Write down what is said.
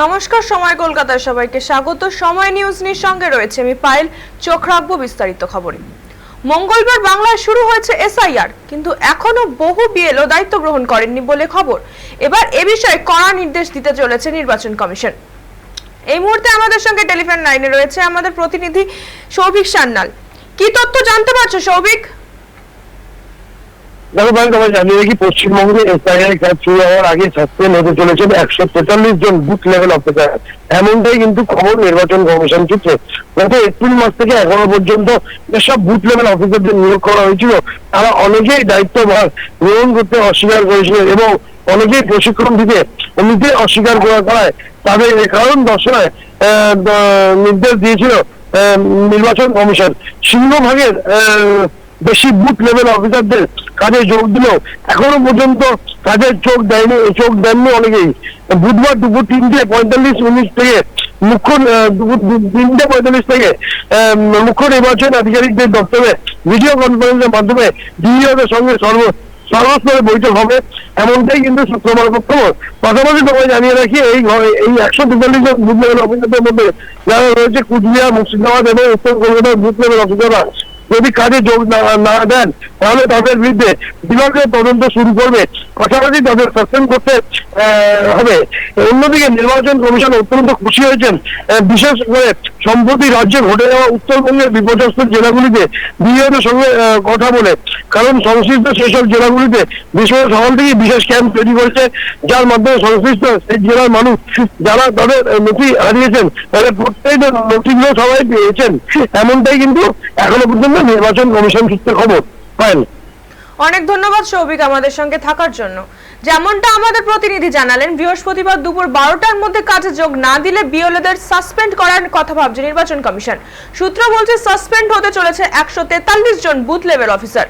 নমস্কার, সময় কলকাতার সবাইকে স্বাগত। সময় নিউজ নির সঙ্গে রয়েছে। আমি পায়েল, চোখ রাখব বিস্তারিত খবরে। মঙ্গলবার বাংলায় শুরু হয়েছে এসআইআর, কিন্তু এখনও বহু বিএলও দায়িত্ব গ্রহণ করেননি বলে খবর। এবার এ বিষয়ে কড়া নির্দেশ দিতে চলেছে নির্বাচন কমিশন। এই মুহূর্তে আমাদের সঙ্গে টেলিফোন লাইনে রয়েছে আমাদের প্রতিনিধি সৌভিক সান্যাল। কি তথ্য জানতে পারছ সৌভিক? ভাই তোমায় জানিয়ে রাখি, পশ্চিমবঙ্গে এসআইআর কাজ শুরু হওয়ার আগে সাসপেন্ড হতে চলেছেন একশো তেতাল্লিশ জন বুথ লেভেল অফিসার এমনটাই কিন্তু খবর নির্বাচন কমিশন সূত্রে। গত এপ্রিল মাস থেকে এখনও পর্যন্ত যেসব বুথ লেভেল অফিসারদের নিয়োগ করা হয়েছিল, তারা অনেকেই দায়িত্বভার গ্রহণ করতে অস্বীকার করেছিলেন এবং অনেকেই প্রশিক্ষণ দিতে নিতে অস্বীকার করা করায়। তাদের এ কারণ দর্শনায় নির্দেশ দিয়েছিল নির্বাচন কমিশন। সিংহভাগের বেশি বুথ লেভেল অফিসারদের কাজে যোগ দিলেও এখনও পর্যন্ত কাজের চোখ দেয়নি চোখ দেননি অনেকেই। বুধবার দুপুর তিনটে পঁয়তাল্লিশ মিনিট থেকে মুখ্য তিনটে পঁয়তাল্লিশ থেকে মুখ্য নির্বাচন আধিকারিকদের দপ্তরে ভিডিও কনফারেন্সের মাধ্যমে ডিইওদের সঙ্গে সর্ব, সর্বস্তরে বৈঠক হবে। এমনটাই কিন্তু সূত্রমার খবর পাশাপাশি তোমায় জানিয়ে রাখি, এই এই একশো তেতাল্লিশ জন বুথ লেভেল অফিসারদের মধ্যে যারা রয়েছে, কুচবিহার, মুর্শিদাবাদ এবং উত্তর কলকাতার বুথ লেভেল অফিসাররা যদি কাজে যোগ না দেন তাহলে তাদের বিরুদ্ধে বিভাগীয় তদন্ত শুরু করবে। পাশাপাশি তাদের সাসপেন্ড করতে হবে। অন্যদিকে নির্বাচন কমিশন অত্যন্ত খুশি হয়েছেন। বিশেষ করে সম্প্রতি রাজ্যে ঘটে যাওয়া উত্তরবঙ্গের বিপর্যস্ত জেলাগুলিতে বিএদের সঙ্গে কথা বলে। কারণ সংশ্লিষ্ট সেসব জেলাগুলিতে বিশ্ব সকাল থেকে বিশেষ ক্যাম্প তৈরি করেছে। যার মাধ্যমে সংশ্লিষ্ট সেই জেলার মানুষ যারা তাদের নথি হারিয়েছেন, তাদের প্রত্যেকটা নথিগুলো সবাই পেয়েছেন। এমনটাই কিন্তু এখনও পর্যন্ত নির্বাচন কমিশন সূত্রে খবর পায়েন। অনেক ধন্যবাদ সৌভিক আমাদের সঙ্গে থাকার জন্য। যেমনটা আমাদের প্রতিনিধি জানালেন, বৃহস্পতিবার দুপুর বারোটার মধ্যে কাজে যোগ না দিলে বিএলএদের সাসপেন্ড করার কথা ভাবছে নির্বাচন কমিশন। সূত্র বলছে, সাসপেন্ড হতে চলেছে একশো তেতাল্লিশ জন বুথ লেভেল অফিসার।